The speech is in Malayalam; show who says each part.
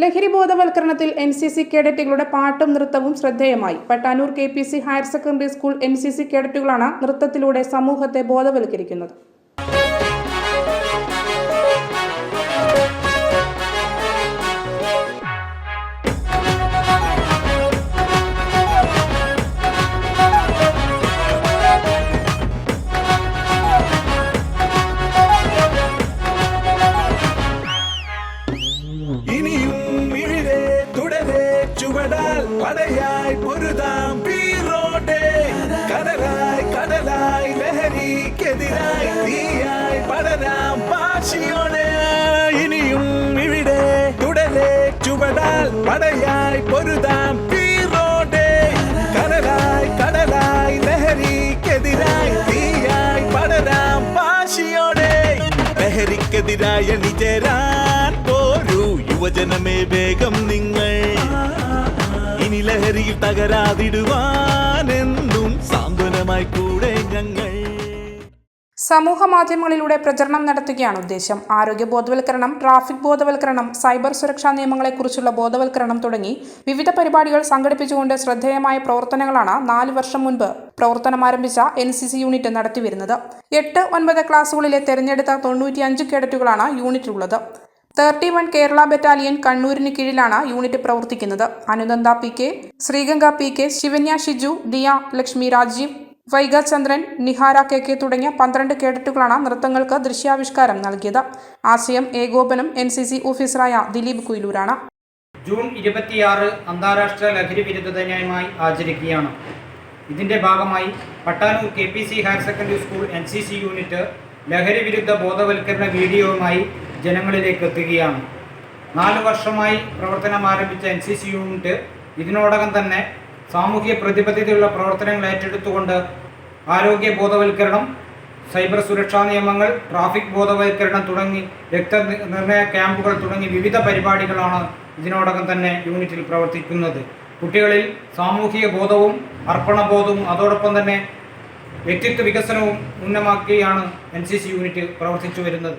Speaker 1: ലഹരി ബോധവൽക്കരണത്തിൽ എൻ സി സി കേഡറ്റുകളുടെ പാട്ടും നൃത്തവും ശ്രദ്ധേയമായി. Pattanur K P C higher secondary school N C C കേഡറ്റുകളാണ് നൃത്തത്തിലൂടെ സമൂഹത്തെ ബോധവൽക്കരിക്കുന്നത്.
Speaker 2: ഇനിയും ഇഴിരെ തുടരെ ചുവടാൽ പടയായി പൊരുതാം പീറോടെ. കടലായി കടലായി ലഹരിക്കെതിരായി തീയായി പടരാം പാശിയോടെ ഇനിയും ഇവിടെ തുടരെ ചുവടാൽ പടയായി പൊരുതാം പീറോടെ. കടലായി കടലായി ലഹരിക്കെതിരായി തീയായി പടരാം പാശിയോടെ ലഹരിക്കെതിരായ നിജരാൻ പോരൂ യുവജനമേ വേഗം നിങ്ങൾ. ഇനി ലഹരിയിൽ തകരാതിടുവാനെന്നും സാന്ത്വനമായി കൂടെ ഞങ്ങൾ.
Speaker 1: സമൂഹ മാധ്യമങ്ങളിലൂടെ പ്രചരണം നടത്തുകയാണ് ഉദ്ദേശം. ആരോഗ്യ ബോധവൽക്കരണം ട്രാഫിക് ബോധവൽക്കരണം സൈബർ സുരക്ഷാ നിയമങ്ങളെക്കുറിച്ചുള്ള ബോധവൽക്കരണം തുടങ്ങി വിവിധ പരിപാടികൾ സംഘടിപ്പിച്ചുകൊണ്ട് ശ്രദ്ധേയമായ പ്രവർത്തനങ്ങളാണ് നാല് വർഷം മുൻപ് പ്രവർത്തനം ആരംഭിച്ച എൻ സി സി യൂണിറ്റ് നടത്തിവരുന്നത്. എട്ട് ഒൻപത് ക്ലാസുകളിലെ തെരഞ്ഞെടുത്ത തൊണ്ണൂറ്റിയഞ്ച് കേഡറ്റുകളാണ് യൂണിറ്റിലുള്ളത് തേർട്ടി വൺ കേരള ബറ്റാലിയൻ കണ്ണൂരിന് കീഴിലാണ് യൂണിറ്റ് പ്രവർത്തിക്കുന്നത്. Anunanda P K Sreeganga P K Shivanya Shiju Diya Lakshmi Rajeev Vaiga Chandran Nihara K K തുടങ്ങിയ പന്ത്രണ്ട് കേഡറ്റുകളാണ് നൃത്തങ്ങൾക്ക് ദൃശ്യാവിഷ്കാരം നൽകിയത്. ആശയം ഏകോപനം എൻ സി സി ഓഫീസറായ ദിലീപ് കുയിലൂരാണ്.
Speaker 3: ജൂൺ ഇരുപത്തിയാറ് അന്താരാഷ്ട്ര ലഹരി വിരുദ്ധ ദിനമായി ആചരിക്കുകയാണ്. ഇതിന്റെ ഭാഗമായി Pattanur K P C higher secondary school N C C unit ലഹരി വിരുദ്ധ ബോധവൽക്കരണ വീഡിയോയുമായി ജനങ്ങളിലേക്ക് എത്തുകയാണ്. നാല് വർഷമായി പ്രവർത്തനം ആരംഭിച്ച എൻ സി സി യൂണിറ്റ് ഇതിനോടകം തന്നെ സാമൂഹ്യ പ്രതിബദ്ധതയുള്ള പ്രവർത്തനങ്ങൾ ഏറ്റെടുത്തുകൊണ്ട് ആരോഗ്യ ബോധവൽക്കരണം സൈബർ സുരക്ഷാ നിയമങ്ങൾ ട്രാഫിക് ബോധവൽക്കരണം തുടങ്ങി രക്തനിർണയ ക്യാമ്പുകൾ തുടങ്ങി വിവിധ പരിപാടികളാണ് ഇതിനോടകം തന്നെ യൂണിറ്റിൽ പ്രവർത്തിക്കുന്നത്. കുട്ടികളിൽ സാമൂഹിക ബോധവും അർപ്പണബോധവും അതോടൊപ്പം തന്നെ വ്യക്തിത്വ വികസനവും ഉന്നമാക്കിയാണ് എൻ സി സി യൂണിറ്റ് പ്രവർത്തിച്ചു വരുന്നത്.